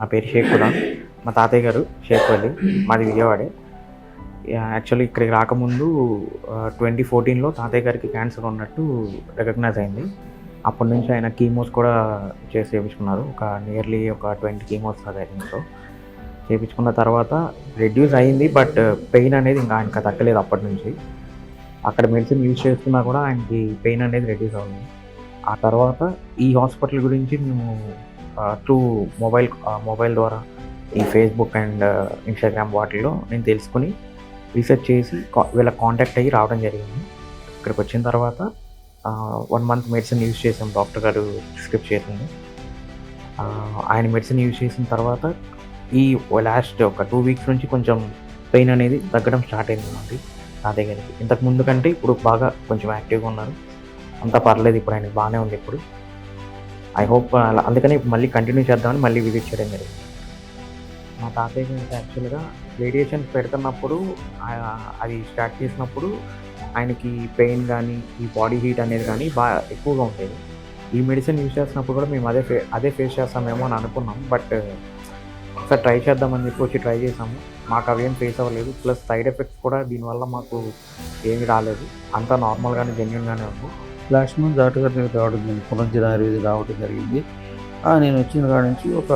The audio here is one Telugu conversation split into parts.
నా పేరు షేక్ కూడా. మా తాతయ్య గారు షేక్ వల్లి మాది విజయవాడే. యాక్చువల్లీ ఇక్కడికి రాకముందు ట్వంటీ ఫోర్టీన్లో తాతయ్య గారికి క్యాన్సర్ ఉన్నట్టు రికగ్నైజ్ అయింది. అప్పటి నుంచి ఆయన కీమోస్ కూడా చేసి చేయించుకున్నారు ఒక నియర్లీ ఒక ట్వంటీ కీమోస్ అది సో చేయించుకున్న తర్వాత రెడ్యూస్ అయింది బట్ పెయిన్ అనేది ఇంకా ఆయనకి తగ్గలేదు అప్పటి నుంచి. అక్కడ మెడిసిన్ యూజ్ చేస్తున్నా కూడా ఆయనకి పెయిన్ అనేది రెడ్యూస్ అవుతుంది. ఆ తర్వాత ఈ హాస్పిటల్ గురించి మేము త్రూ మొబైల్ మొబైల్ ద్వారా ఈ ఫేస్బుక్ అండ్ ఇన్స్టాగ్రామ్ వాటిల్లో నేను తెలుసుకుని రీసెర్చ్ చేసి కా- వీళ్ళ కాంటాక్ట్ అయ్యి రావడం జరిగింది. ఇక్కడికి వచ్చిన తర్వాత వన్ మంత్ మెడిసిన్ యూజ్ చేసాం డాక్టర్ గారు ప్రిస్క్రిప్ట్ చేసింది. ఆయన మెడిసిన్ యూజ్ చేసిన తర్వాత ఈ లాస్ట్ ఒక టూ వీక్స్ నుంచి కొంచెం పెయిన్ అనేది తగ్గడం స్టార్ట్ అయింది మనకి తాతయ్య గారికి ఇంతకు ముందు కంటే ఇప్పుడు బాగా కొంచెం యాక్టివ్గా ఉన్నారు. అంతా పర్లేదు ఇప్పుడు ఆయన బాగానే ఉంది ఇప్పుడు. ఐ హోప్ uh, అలా అందుకని ఇప్పుడు మళ్ళీ కంటిన్యూ చేద్దామని మళ్ళీ విజిట్ చేయడం జరిగింది. మా తాతయ్య గారికి యాక్చువల్గా రేడియేషన్ పెడుతున్నప్పుడు అది స్టార్ట్ చేసినప్పుడు ఆయనకి పెయిన్ కానీ ఈ బాడీ హీట్ అనేది కానీ బాగా ఎక్కువగా ఉండేది. ఈ మెడిసిన్ యూజ్ చేసినప్పుడు కూడా మేము అదే ఫే అదే ఫేస్ చేస్తామేమో అని అనుకున్నాం. బట్ ఒకసారి ట్రై చేద్దామని చెప్పి వచ్చి ట్రై చేసాము మాకు అవేం ఫేస్ అవ్వలేదు. ప్లస్ సైడ్ ఎఫెక్ట్స్ కూడా దీనివల్ల మాకు ఏమి రాలేదు. అంతా నార్మల్గానే జెన్యున్గానే ఉంది. లాస్ట్ మంత్ డాక్టర్ దగ్గర రావడం జరిగింది. పునర్జన ఆయుర్వేది రావడం జరిగింది. నేను వచ్చిన కాడ నుంచి ఒక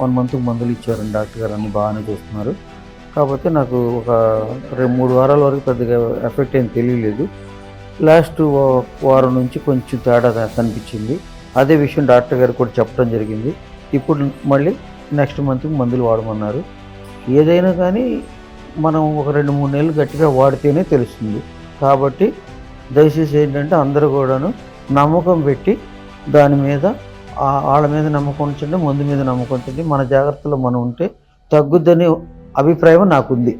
వన్ మంత్ మందులు ఇచ్చారండి. డాక్టర్ గారు అన్ని బాగానే చూస్తున్నారు. కాకపోతే నాకు ఒక రెండు మూడు వారాల వరకు పెద్దగా ఎఫెక్ట్ ఏం తెలియలేదు. లాస్ట్ వారం నుంచి కొంచెం తేడా కనిపించింది. అదే విషయం డాక్టర్ గారు కూడా చెప్పడం జరిగింది. ఇప్పుడు మళ్ళీ నెక్స్ట్ మంత్ మందులు వాడమన్నారు. ఏదైనా కానీ మనం ఒక రెండు మూడు నెలలు గట్టిగా వాడితేనే తెలుస్తుంది. కాబట్టి దయచేసి ఏంటంటే అందరూ కూడాను నమ్మకం పెట్టి దాని మీద వాళ్ళ మీద నమ్మకం ఉంచండి మందు మీద నమ్మకం ఉంచండి. మన జాగ్రత్తలో మనం ఉంటే తగ్గుద్దనే అభిప్రాయం నాకుంది.